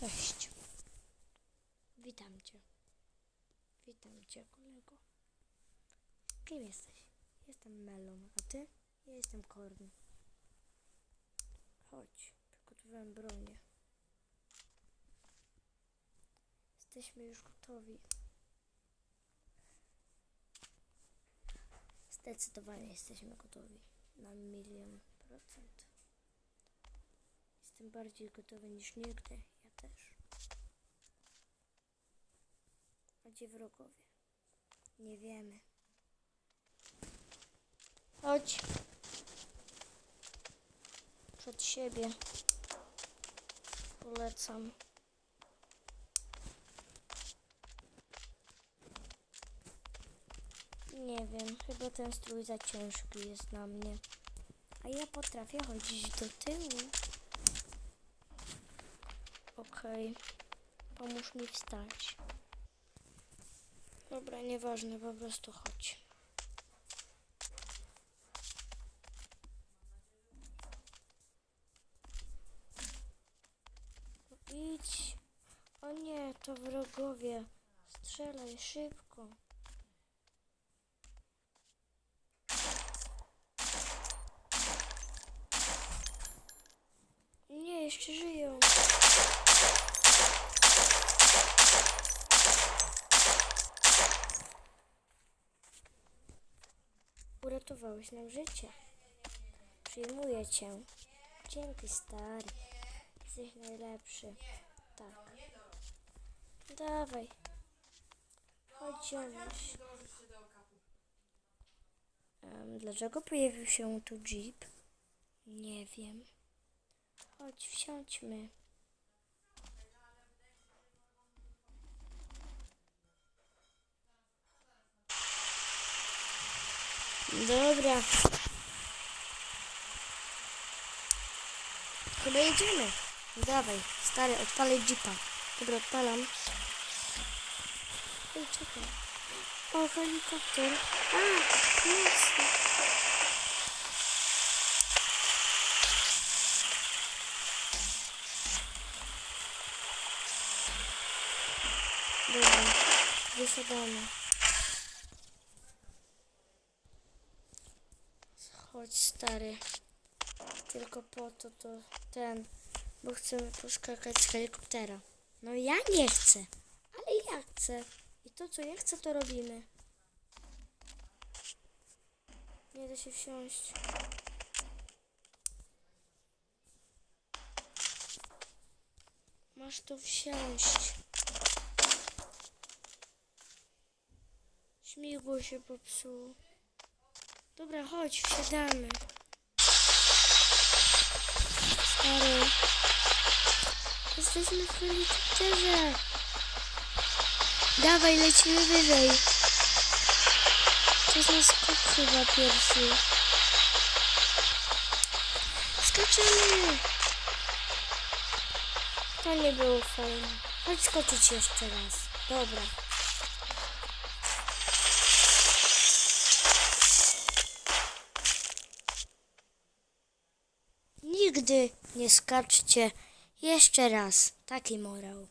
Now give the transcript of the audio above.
Cześć. Witam cię. Witam cię, kolego. Kim jesteś? Jestem Melon, a ty? Ja jestem Korn. Chodź, przygotowałem bronię. Jesteśmy już gotowi. Zdecydowanie jesteśmy gotowi. Na milion procent. Jestem bardziej gotowy niż nigdy. Też. A gdzie wrogowie? Nie wiemy. Chodź. Przed siebie. Polecam. Nie wiem, chyba ten strój za ciężki jest na mnie. A ja potrafię chodzić do tyłu. Okej. Pomóż mi wstać. Dobra, nieważne, po prostu chodź. No idź. O nie, to wrogowie. Strzelaj szybko. Nie, jeszcze żyją. Uratowałeś nam życie. Przyjmuję cię. Dzięki, stary. Jesteś najlepszy. Tak. Dawaj. Chodź, ziomuś. Em, dlaczego pojawił się tu jeep? Nie wiem. Chodź, wsiądźmy. Dobra. Chyba jedziemy. Dawaj, stary, odpalaj jeepa. Dobra, odpalam. Ej, czekaj. O, helikopter. A, jasne. Dobra, wysiadamy. Chodź stary. Tylko po to to ten, bo chcemy poskakać z helikoptera. No ja nie chcę, ale ja chcę. I to co ja chcę to robimy. Nie da się wsiąść. Masz tu wsiąść. Śmigło się popsuło. Dobra, chodź, wsiadamy. Stary. Jesteśmy w helikopterze. Dawaj, lecimy wyżej. Czas na skok chyba pierwszy. Skaczemy. To nie było fajne. Chodź skoczyć jeszcze raz. Dobra. Nigdy nie skaczcie jeszcze raz. Taki morał.